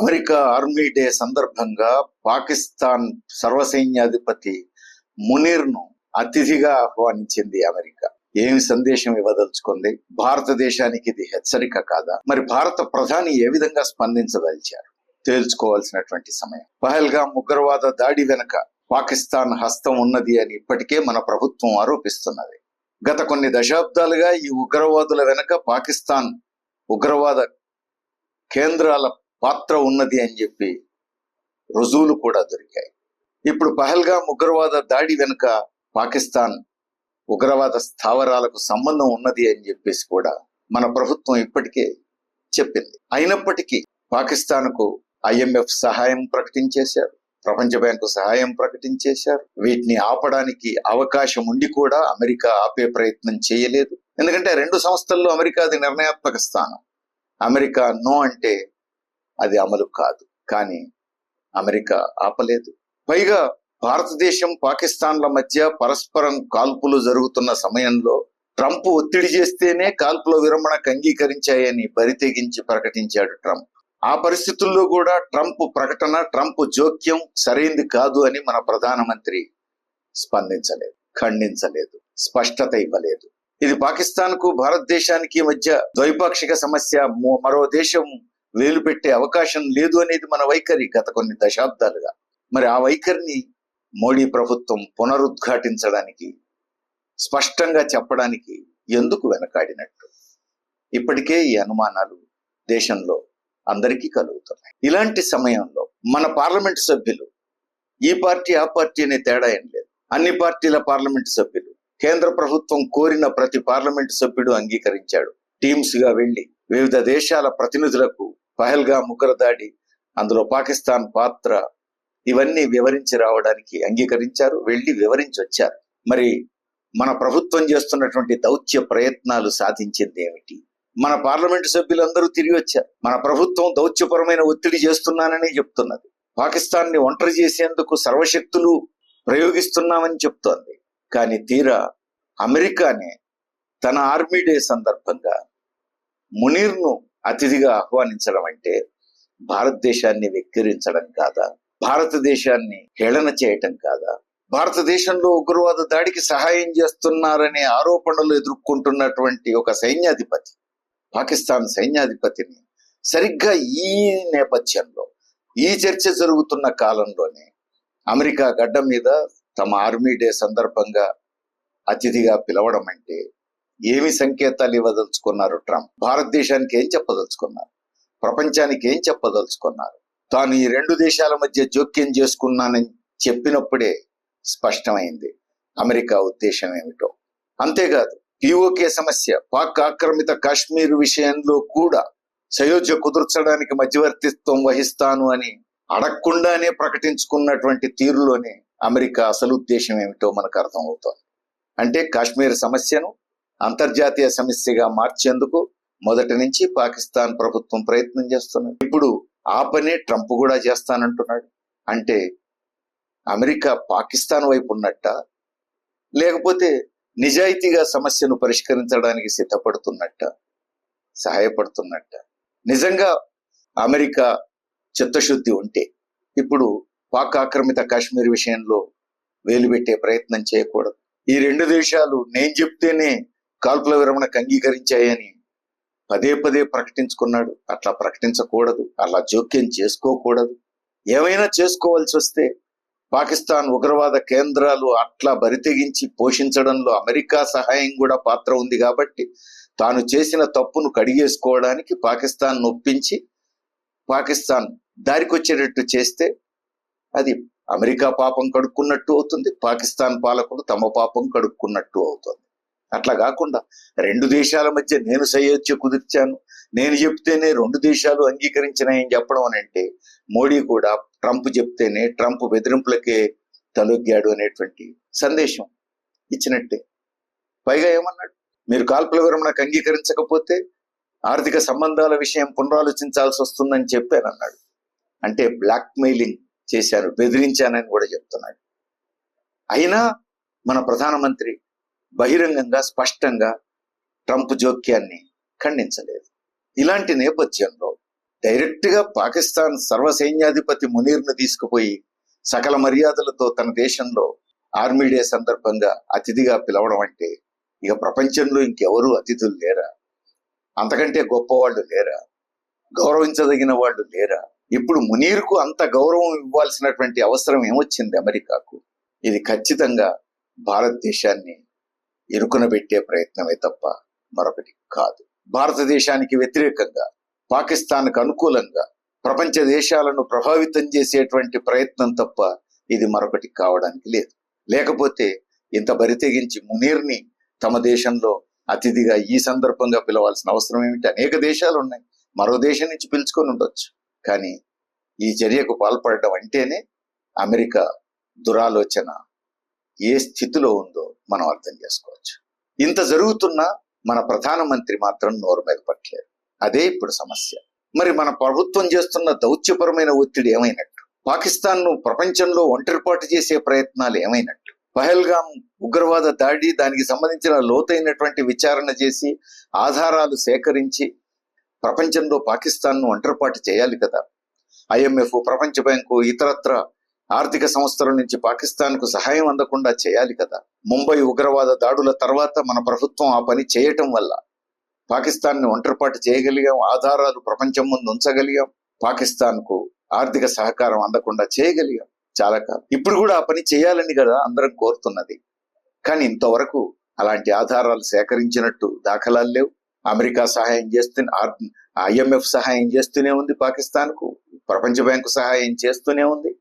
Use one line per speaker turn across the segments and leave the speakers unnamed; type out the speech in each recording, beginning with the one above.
America army day సందర్భంగా పాకిస్తాన్ సర్వసైన్యాధిపతి మునీర్ను అతిథిగా ఆహ్వానించింది అమెరికా. ఏమి సందేశం ఇవ్వదలుచుకుంది? భారతదేశానికి ఇది హెచ్చరిక కాదా? మరి భారత ప్రధాని ఏ విధంగా స్పందించదలిచారు? తేల్చుకోవాల్సినటువంటి సమయం. పహల్గా ఉగ్రవాద దాడి వెనుక పాకిస్తాన్ హస్తం ఉన్నది అని ఇప్పటికే మన ప్రభుత్వం ఆరోపిస్తున్నది. గత కొన్ని దశాబ్దాలుగా ఈ ఉగ్రవాదుల వెనుక పాకిస్తాన్ ఉగ్రవాద కేంద్రాల పాత్ర ఉన్నది అని చెప్పి రుజువులు కూడా దొరికాయి. ఇప్పుడు పహల్గా ఉగ్రవాద దాడి వెనుక పాకిస్తాన్ ఉగ్రవాద స్థావరాలకు సంబంధం ఉన్నది అని చెప్పేసి కూడా మన ప్రభుత్వం ఇప్పటికే చెప్పింది. అయినప్పటికీ పాకిస్తాన్కు ఐఎంఎఫ్ సహాయం ప్రకటించేశారు. ప్రపంచ బ్యాంకు సహాయం ప్రకటించేశారు. వీటిని ఆపడానికి అవకాశం ఉండి కూడా అమెరికా ఆపే ప్రయత్నం చేయలేదు. ఎందుకంటే రెండు సంస్థల్లో అమెరికాది నిర్ణయాత్మక స్థానం. అమెరికా నో అంటే అది అమలు కాదు. కానీ అమెరికా ఆపలేదు. పైగా భారతదేశం పాకిస్తాన్ల మధ్య పరస్పరం కాల్పులు జరుగుతున్న సమయంలో ట్రంప్ ఒత్తిడి చేస్తేనే కాల్పుల విరమణకు అంగీకరించాయని బరితెగించి ప్రకటించాడు ట్రంప్. ఆ పరిస్థితుల్లో కూడా ట్రంప్ ప్రకటన ట్రంప్ జోక్యం సరైంది కాదు అని మన ప్రధానమంత్రి స్పందించలేదు ఖండించలేదు స్పష్టత ఇవ్వలేదు. ఇది పాకిస్తాన్కు భారతదేశానికి మధ్య ద్వైపాక్షిక సమస్య. మరో దేశం వేలు పెట్టే అవకాశం లేదు అనేది మన వైఖరి గత కొన్ని దశాబ్దాలుగా. మరి ఆ వైఖరిని మోడీ ప్రభుత్వం పునరుద్ఘాటించడానికి స్పష్టంగా చెప్పడానికి ఎందుకు వెనకాడినట్టు? ఇప్పటికే ఈ అనుమానాలు దేశంలో అందరికీ కలుగుతున్నాయి. ఇలాంటి సమయంలో మన పార్లమెంటు సభ్యులు ఈ పార్టీ ఆ పార్టీ అనే తేడా ఏం లేదు. అన్ని పార్టీల పార్లమెంటు సభ్యులు కేంద్ర ప్రభుత్వం కోరిన ప్రతి పార్లమెంటు సభ్యుడు అంగీకరించాడు. టీమ్స్గా వెళ్ళి వివిధ దేశాల ప్రతినిధులకు పహల్గా ముగ్గురదాడి అందులో పాకిస్తాన్ పాత్ర ఇవన్నీ వివరించి రావడానికి అంగీకరించారు వెళ్ళి వివరించి వచ్చారు మరి మన ప్రభుత్వం చేస్తున్నటువంటి దౌత్య ప్రయత్నాలు సాధించింది ఏమిటి? మన పార్లమెంటు సభ్యులందరూ తిరిగి వచ్చారు. మన ప్రభుత్వం దౌత్యపరమైన ఒత్తిడి చేస్తున్నానని చెప్తున్నది. పాకిస్తాన్ని ఒంటరి చేసేందుకు సర్వశక్తులు ప్రయోగిస్తున్నామని చెప్తోంది. కానీ తీరా అమెరికానే తన ఆర్మీ డే సందర్భంగా మునీర్ను అతిథిగా ఆహ్వానించడం అంటే భారతదేశాన్ని వెక్కిరించడం కాదా? భారతదేశాన్ని హేళన చేయటం కాదా? భారతదేశంలో ఉగ్రవాద దాడికి సహాయం చేస్తున్నారనే ఆరోపణలు ఎదుర్కొంటున్నటువంటి ఒక సైన్యాధిపతి పాకిస్తాన్ సైన్యాధిపతిని సరిగ్గా ఈ నేపథ్యంలో ఈ చర్చ జరుగుతున్న కాలంలోనే అమెరికా గడ్డ మీద తమ ఆర్మీ డే సందర్భంగా అతిథిగా పిలవడం అంటే ఏమి సంకేతాలు ఇవ్వదలుచుకున్నారు ట్రంప్? భారతదేశానికి ఏం చెప్పదలుచుకున్నారు? ప్రపంచానికి ఏం చెప్పదలుచుకున్నారు? తాను ఈ రెండు దేశాల మధ్య జోక్యం చేసుకున్నానని చెప్పినప్పుడే స్పష్టమైంది. అమెరికా ఉద్దేశం ఏమిటో? అంతేకాదు పిఓకే సమస్య పాక్ ఆక్రమిత కాశ్మీర్ విషయంలో కూడా సయోధ్య కుదుర్చడానికి మధ్యవర్తిత్వం వహిస్తాను అని అడగకుండానే ప్రకటించుకున్నటువంటి తీరులోనే అమెరికా అసలు ఉద్దేశం ఏమిటో మనకు అర్థమవుతోంది. అంటే కాశ్మీర్ సమస్యను అంతర్జాతీయ సమస్యగా మార్చేందుకు మొదటి నుంచి పాకిస్తాన్ ప్రభుత్వం ప్రయత్నం చేస్తున్నది. ఇప్పుడు ఆ పనే ట్రంప్ కూడా చేస్తానంటున్నాడు. అంటే అమెరికా పాకిస్తాన్ వైపు ఉన్నట్ట? లేకపోతే నిజాయితీగా సమస్యను పరిష్కరించడానికి సిద్ధపడుతున్నట్ట? సహాయపడుతున్నట్ట? నిజంగా అమెరికా చిత్తశుద్ధి ఉంటే ఇప్పుడు పాక్ ఆక్రమిత కాశ్మీర్ విషయంలో వేలుపెట్టే ప్రయత్నం చేయకూడదు. ఈ రెండు దేశాలు నేను చెప్తేనే కాల్పుల విరమణకు అంగీకరించాయని పదే పదే ప్రకటించుకున్నాడు. అట్లా ప్రకటించకూడదు. అలా జోక్యం చేసుకోకూడదు. ఏమైనా చేసుకోవాల్సి వస్తే పాకిస్తాన్ ఉగ్రవాద కేంద్రాలు అట్లా బరితెగించి పోషించడంలో అమెరికా సహాయం కూడా పాత్ర ఉంది కాబట్టి తాను చేసిన తప్పును కడిగేసుకోవడానికి పాకిస్తాన్ నొప్పించి పాకిస్తాన్ దారికొచ్చేటట్టు చేస్తే అది అమెరికా పాపం కడుక్కున్నట్టు అవుతుంది. పాకిస్తాన్ పాలకులు తమ పాపం కడుక్కున్నట్టు అవుతుంది. అట్లా కాకుండా రెండు దేశాల మధ్య నేను సయోధ్య కుదిర్చాను. నేను చెప్తేనే రెండు దేశాలు అంగీకరించినాయని చెప్పడం అని అంటే మోడీ కూడా ట్రంప్ చెప్తేనే ట్రంప్ బెదిరింపులకే తలొగ్గాడు అనేటువంటి సందేశం ఇచ్చినట్టే. పైగా ఏమన్నాడు? మీరు కాల్పుల విరమణకు అంగీకరించకపోతే ఆర్థిక సంబంధాల విషయం పునరాలోచించాల్సి వస్తుందని చెప్పాను అన్నాడు. అంటే బ్లాక్ మెయిలింగ్ చేశాను బెదిరించానని కూడా చెప్తున్నాడు. అయినా మన ప్రధానమంత్రి బహిరంగంగా స్పష్టంగా ట్రంప్ జోక్యాన్ని ఖండించలేదు. ఇలాంటి నేపథ్యంలో డైరెక్ట్గా పాకిస్తాన్ సర్వసైన్యాధిపతి మునీర్ను తీసుకుపోయి సకల మర్యాదలతో తన దేశంలో ఆర్మీ డే సందర్భంగా అతిథిగా పిలవడం అంటే ఇక ప్రపంచంలో ఇంకెవరూ అతిథులు లేరా? అంతకంటే గొప్పవాళ్ళు లేరా? గౌరవించదగిన వాళ్ళు లేరా? ఇప్పుడు మునీర్కు అంత గౌరవం ఇవ్వాల్సినటువంటి అవసరం ఏమొచ్చింది అమెరికాకు? ఇది ఖచ్చితంగా భారతదేశాన్ని ఇరుకునబెట్టే ప్రయత్నమే తప్ప మరొకటి కాదు. భారతదేశానికి వ్యతిరేకంగా పాకిస్తాన్కు అనుకూలంగా ప్రపంచ దేశాలను ప్రభావితం చేసేటువంటి ప్రయత్నం తప్ప ఇది మరొకటి కావడానికి లేదు. లేకపోతే ఇంత బరితెగించి మునీర్ని తమ దేశంలో అతిథిగా ఈ సందర్భంగా పిలవాల్సిన అవసరం ఏమిటి? అనేక దేశాలు ఉన్నాయి. మరో దేశం నుంచి పిలుచుకొని ఉండొచ్చు. కానీ ఈ చర్యకు పాల్పడడం అంటేనే అమెరికా దురాలోచన ఏ స్థితిలో ఉందో మనం అర్థం చేసుకోవచ్చు. ఇంత జరుగుతున్నా మన ప్రధానమంత్రి మాత్రం నోరు మీద పట్టలేరు అదే ఇప్పుడు సమస్య. మరి మన ప్రభుత్వం చేస్తున్న దౌత్యపరమైన ఒత్తిడి ఏమైనట్టు? పాకిస్తాన్ను ప్రపంచంలో ఒంటరిపాటు చేసే ప్రయత్నాలు ఏమైనట్టు? పహల్గాం ఉగ్రవాద దాడి దానికి సంబంధించిన లోతైనటువంటి విచారణ చేసి ఆధారాలు సేకరించి ప్రపంచంలో పాకిస్తాన్ను ఒంటరిపాటు చేయాలి కదా. ఐఎంఎఫ్ ప్రపంచ బ్యాంకు ఇతరత్ర ఆర్థిక సంస్థల నుంచి పాకిస్తాన్కు సహాయం అందకుండా చేయాలి కదా. ముంబై ఉగ్రవాద దాడుల తర్వాత మన ప్రభుత్వం ఆ పని చేయటం వల్ల పాకిస్తాన్ని ఒంటరిపాటు చేయగలిగాం ఆధారాలు ప్రపంచం ముందు ఉంచగలిగాం పాకిస్తాన్కు ఆర్థిక సహకారం అందకుండా చేయగలిగాం. చాలా కాదు ఇప్పుడు కూడా ఆ పని చేయాలని కదా అందరం కోరుతున్నది. కానీ ఇంతవరకు అలాంటి ఆధారాలు సేకరించినట్టు దాఖలాలు లేవు. అమెరికా సహాయం చేస్తూనే ఐఎంఎఫ్ సహాయం చేస్తూనే ఉంది పాకిస్తాన్కు ప్రపంచ బ్యాంకు సహాయం చేస్తూనే ఉంది.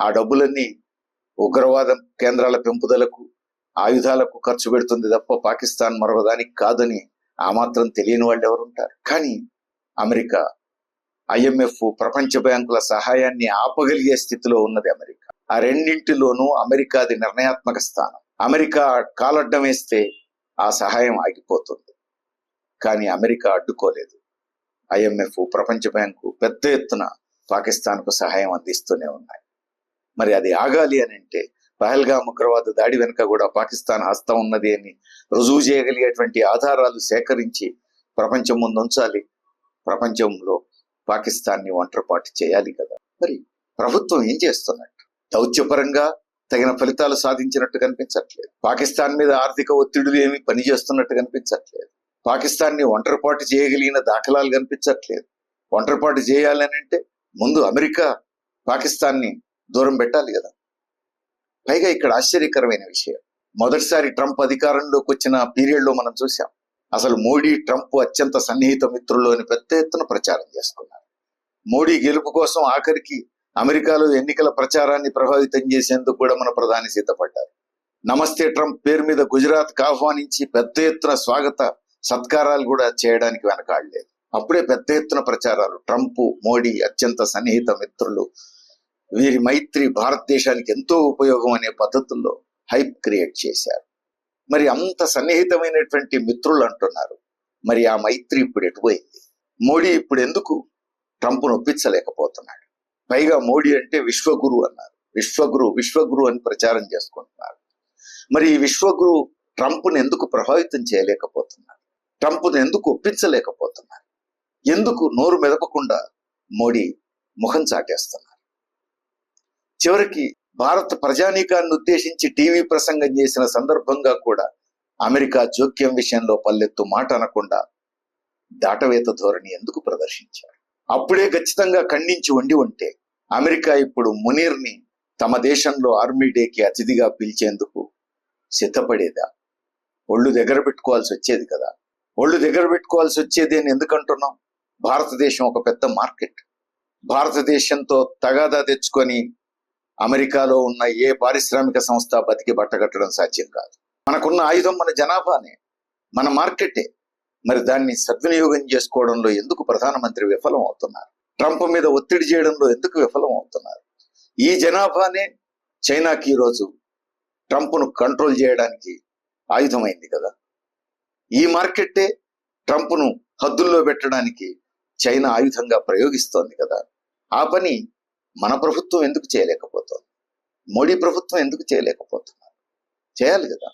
ఆ డబ్బులన్నీ ఉగ్రవాదం కేంద్రాల పెంపుదలకు ఆయుధాలకు ఖర్చు పెడుతుంది తప్ప పాకిస్తాన్ మరొకదానికి కాదని ఆ మాత్రం తెలియని వాళ్ళు ఎవరుంటారు? కానీ అమెరికా ఐఎంఎఫ్ ప్రపంచ బ్యాంకుల సహాయాన్ని ఆపగలిగే స్థితిలో ఉన్నది అమెరికా. ఆ రెండింటిలోనూ అమెరికాది నిర్ణయాత్మక స్థానం. అమెరికా కాలడ్డం వేస్తే ఆ సహాయం ఆగిపోతుంది. కానీ అమెరికా అడ్డుకోలేదు. ఐఎంఎఫ్ ప్రపంచ బ్యాంకు పెద్ద ఎత్తున పాకిస్తాన్కు సహాయం అందిస్తూనే ఉన్నాయి. మరి అది ఆగాలి అని అంటే పహల్గా ఉగ్రవాద దాడి వెనుక కూడా పాకిస్తాన్ హస్తం ఉన్నది అని రుజువు చేయగలిగేటువంటి ఆధారాలు సేకరించి ప్రపంచం ముందు ఉంచాలి. ప్రపంచంలో పాకిస్తాన్ని ఒంటరిపాటు చేయాలి కదా. మరి ప్రభుత్వం ఏం చేస్తున్నట్టు? దౌత్యపరంగా తగిన ఫలితాలు సాధించినట్టు కనిపించట్లేదు. పాకిస్తాన్ మీద ఆర్థిక ఒత్తిడులు ఏమి పనిచేస్తున్నట్టు కనిపించట్లేదు. పాకిస్తాన్ని ఒంటరిపాటు చేయగలిగిన దాఖలాలు కనిపించట్లేదు. ఒంటరిపాటు చేయాలని అంటే ముందు అమెరికా పాకిస్తాన్ని దూరం పెట్టాలి కదా. పైగా ఇక్కడ ఆశ్చర్యకరమైన విషయం. మొదటిసారి ట్రంప్ అధికారంలోకి వచ్చిన పీరియడ్లో మనం చూసాం అసలు మోడీ ట్రంప్ అత్యంత సన్నిహిత మిత్రుల్లోని పెద్ద ఎత్తున ప్రచారం చేసుకున్నారు మోడీ గెలుపు కోసం ఆఖరికి అమెరికాలో ఎన్నికల ప్రచారాన్ని ప్రభావితం చేసేందుకు కూడా మన ప్రధాని సిద్ధపడ్డారు. నమస్తే ట్రంప్ పేరు మీద గుజరాత్ ఆహ్వానించి పెద్ద ఎత్తున స్వాగత సత్కారాలు కూడా చేయడానికి వెనకాడలేదు. అప్పుడే పెద్ద ఎత్తున ప్రచారాలు. ట్రంప్ మోడీ అత్యంత సన్నిహిత మిత్రులు వీరి మైత్రి భారతదేశానికి ఎంతో ఉపయోగం అనే పద్ధతుల్లో హైప్ క్రియేట్ చేశారు. మరి అంత సన్నిహితమైనటువంటి మిత్రులు అంటున్నారు. మరి ఆ మైత్రి ఇప్పుడు ఎటుపోయింది? మోడీ ఇప్పుడు ఎందుకు ట్రంప్ను ఒప్పించలేకపోతున్నాడు? పైగా మోడీ అంటే విశ్వగురు అన్నారు. విశ్వగురు విశ్వగురు అని ప్రచారం చేసుకుంటున్నారు. మరి ఈ విశ్వగురు ట్రంప్ను ఎందుకు ప్రభావితం చేయలేకపోతున్నారు? ట్రంప్ను ఎందుకు ఒప్పించలేకపోతున్నారు? ఎందుకు నోరు మెదపకుండా మోడీ ముఖం చాటేస్తున్నారు? చివరికి భారత ప్రజానీకాన్ని ఉద్దేశించి టీవీ ప్రసంగం చేసిన సందర్భంగా కూడా అమెరికా జోక్యం విషయంలో పల్లెత్తు మాట అనకుండా దాటవేత ధోరణి ఎందుకు ప్రదర్శించారు? అప్పుడే ఖచ్చితంగా ఖండించి ఉండి ఉంటే అమెరికా ఇప్పుడు మునీర్ని తమ దేశంలో ఆర్మీ డేకి అతిథిగా పిలిచేందుకు సిద్ధపడేదా? ఒళ్ళు దగ్గర పెట్టుకోవాల్సి వచ్చేది కదా. ఒళ్ళు దగ్గర పెట్టుకోవాల్సి వచ్చేది అని ఎందుకంటున్నాం? భారతదేశం ఒక పెద్ద మార్కెట్. భారతదేశంతో తగాదా తెచ్చుకొని అమెరికాలో ఉన్న ఏ పారిశ్రామిక సంస్థ బతికి బట్టగట్టడం సాధ్యం కాదు. మనకున్న ఆయుధం మన జనాభానే మన మార్కెటే. మరి దాన్ని సద్వినియోగం చేసుకోవడంలో ఎందుకు ప్రధానమంత్రి విఫలం అవుతున్నారు? ట్రంప్ మీద ఒత్తిడి చేయడంలో ఎందుకు విఫలం అవుతున్నారు? ఈ జనాభానే చైనాకి ఈరోజు ట్రంప్ను కంట్రోల్ చేయడానికి ఆయుధమైంది కదా. ఈ మార్కెట్టే ట్రంప్ను హద్దుల్లో పెట్టడానికి చైనా ఆయుధంగా ప్రయోగిస్తోంది కదా. ఆ పని మన ప్రభుత్వం ఎందుకు చేయలేకపోతుంది? మోడీ ప్రభుత్వం ఎందుకు చేయలేకపోతున్నారు? చేయాలి కదా.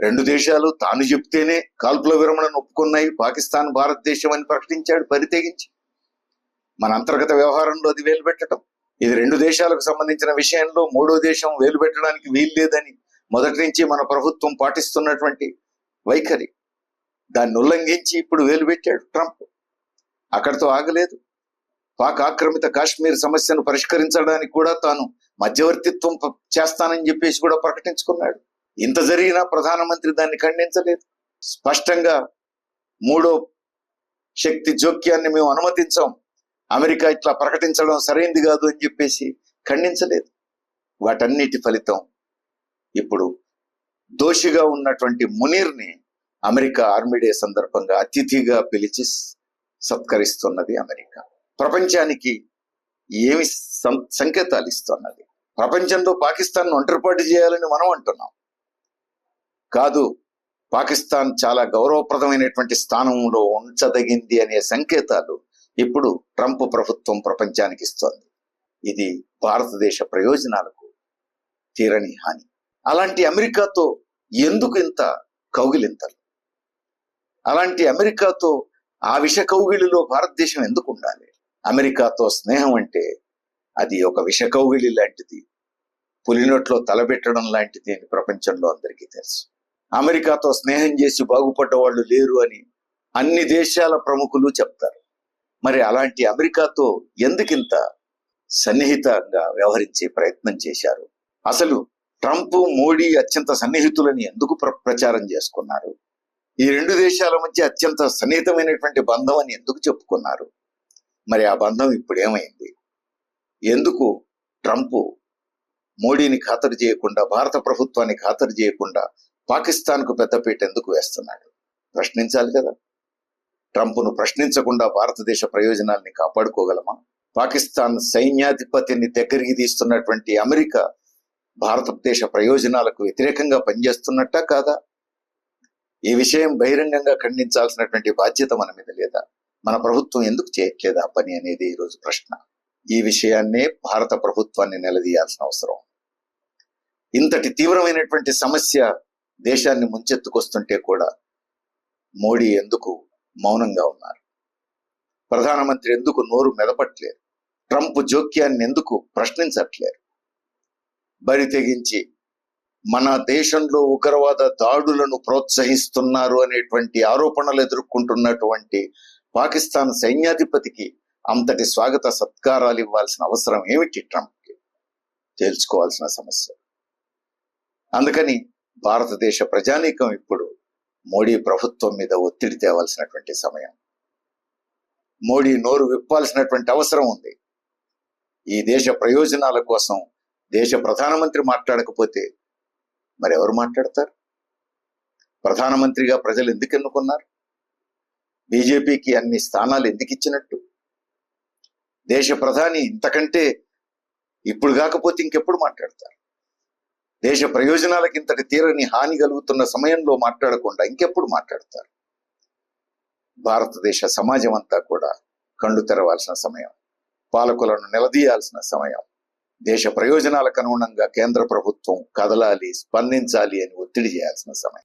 రెండు దేశాలు తాను చెప్తేనే కాల్పుల విరమణను ఒప్పుకున్నాయి. పాకిస్తాన్ భారతదేశం అని ప్రకటించాడు పరితేగించి. మన అంతర్గత వ్యవహారంలో అది వేలు పెట్టడం ఇది రెండు దేశాలకు సంబంధించిన విషయంలో మూడో దేశం వేలు పెట్టడానికి వీలు లేదని మొదటి నుంచి మన ప్రభుత్వం పాటిస్తున్నటువంటి వైఖరి. దాన్ని ఉల్లంఘించి ఇప్పుడు వేలు పెట్టాడు ట్రంప్. అక్కడితో ఆగలేదు. పాక్ ఆక్రమిత కాశ్మీర్ సమస్యను పరిష్కరించడానికి కూడా తాను మధ్యవర్తిత్వం చేస్తానని చెప్పేసి కూడా ప్రకటించుకున్నాడు. ఇంత జరిగినా ప్రధానమంత్రి దాన్ని ఖండించలేదు. స్పష్టంగా మూడో శక్తి జోక్యాన్ని మేము అనుమతించాం. అమెరికా ఇట్లా ప్రకటించడం సరైంది కాదు అని చెప్పేసి ఖండించలేదు. వాటన్నిటి ఫలితం ఇప్పుడు దోషిగా ఉన్నటువంటి మునీర్ని అమెరికా ఆర్మీ డే సందర్భంగా అతిథిగా పిలిచి సత్కరిస్తున్నది అమెరికా. ప్రపంచానికి ఏమి సం- సంకేతాలు ఇస్తున్నది? ప్రపంచంలో పాకిస్తాన్ ఒంటరిపాటు చేయాలని మనం అంటున్నాం. కాదు పాకిస్తాన్ చాలా గౌరవప్రదమైనటువంటి స్థానంలో ఉంచదగింది అనే సంకేతాలు ఇప్పుడు ట్రంప్ ప్రభుత్వం ప్రపంచానికి ఇస్తోంది. ఇది భారతదేశ ప్రయోజనాలకు తీరని హాని. అలాంటి అమెరికాతో ఎందుకు ఇంత కౌగిలింతలు? అలాంటి అమెరికాతో ఆ విష కౌగిలిలో భారతదేశం ఎందుకు ఉండాలి? అమెరికాతో స్నేహం అంటే అది ఒక విషకౌగిలి లాంటిది. పులినొట్లో తలబెట్టడం లాంటిది అని ప్రపంచంలో అందరికీ తెలుసు. అమెరికాతో స్నేహం చేసి బాగుపడ్డ వాళ్ళు లేరు అని అన్ని దేశాల ప్రముఖులు చెప్తారు. మరి అలాంటి అమెరికాతో ఎందుకింత సన్నిహితంగా వ్యవహరించే ప్రయత్నం చేశారు? అసలు ట్రంప్ మోడీ అత్యంత సన్నిహితులని ఎందుకు ప్ర- ప్రచారం చేసుకున్నారు? ఈ రెండు దేశాల మధ్య అత్యంత సన్నిహితమైనటువంటి బంధం అని ఎందుకు చెప్పుకున్నారు? మరి ఆ బంధం ఇప్పుడు ఏమైంది ఎందుకు ట్రంప్ మోడీని ఖాతరు చేయకుండా భారత ప్రభుత్వాన్ని ఖాతరు చేయకుండా పాకిస్తాన్కు పెద్దపీట ఎందుకు వేస్తున్నాడు? ప్రశ్నించాలి కదా. ట్రంప్ను ప్రశ్నించకుండా భారతదేశ ప్రయోజనాల్ని కాపాడుకోగలమా? పాకిస్తాన్ సైన్యాధిపతిని దగ్గరికి తీస్తున్నటువంటి అమెరికా భారతదేశ ప్రయోజనాలకు వ్యతిరేకంగా పనిచేస్తున్నట్టా కాదా? ఈ విషయం బహిరంగంగా ఖండించాల్సినటువంటి బాధ్యత మన మీద లేదా? మన ప్రభుత్వం ఎందుకు చేయట్లేదా పని అనేది ఈరోజు ప్రశ్న. ఈ విషయాన్నే భారత ప్రభుత్వాన్ని నిలదీయాల్సిన అవసరం. ఇంతటి తీవ్రమైనటువంటి సమస్య దేశాన్ని ముంచెత్తుకొస్తుంటే కూడా మోడీ ఎందుకు మౌనంగా ఉన్నారు? ప్రధానమంత్రి ఎందుకు నోరు మెదపట్లేరు? ట్రంప్ జోక్యాన్ని ఎందుకు ప్రశ్నించట్లేరు? బరి తెగించి మన దేశంలో ఉగ్రవాద దాడులను ప్రోత్సహిస్తున్నారు అనేటువంటి ఆరోపణలు ఎదుర్కొంటున్నటువంటి పాకిస్తాన్ సైన్యాధిపతికి అంతటి స్వాగత సత్కారాలు ఇవ్వాల్సిన అవసరం ఏమిటి ట్రంప్కి? తేల్చుకోవాల్సిన సమస్య. అందుకని భారతదేశ ప్రజానీకం ఇప్పుడు మోడీ ప్రభుత్వం మీద ఒత్తిడి తేవాల్సినటువంటి సమయం. మోడీ నోరు విప్పాల్సినటువంటి అవసరం ఉంది. ఈ దేశ ప్రయోజనాల కోసం దేశ ప్రధానమంత్రి మాట్లాడకపోతే మరెవరు మాట్లాడతారు? ప్రధానమంత్రిగా ప్రజలు ఎందుకు ఎన్నుకున్నారు? బీజేపీకి అన్ని స్థానాలు ఎందుకు ఇచ్చినట్టు? దేశ ప్రధాని ఇంతకంటే ఇప్పుడు కాకపోతే ఇంకెప్పుడు మాట్లాడతారు? దేశ ప్రయోజనాలకు ఇంతటి తీరని హాని కలుగుతున్న సమయంలో మాట్లాడకుండా ఇంకెప్పుడు మాట్లాడతారు? భారతదేశ సమాజం అంతా కూడా కళ్ళు తెరవాల్సిన సమయం పాలకులను నిలదీయాల్సిన సమయం దేశ ప్రయోజనాలకు అనుగుణంగా కేంద్ర ప్రభుత్వం కదలాలి స్పందించాలి అని ఒత్తిడి చేయాల్సిన సమయం.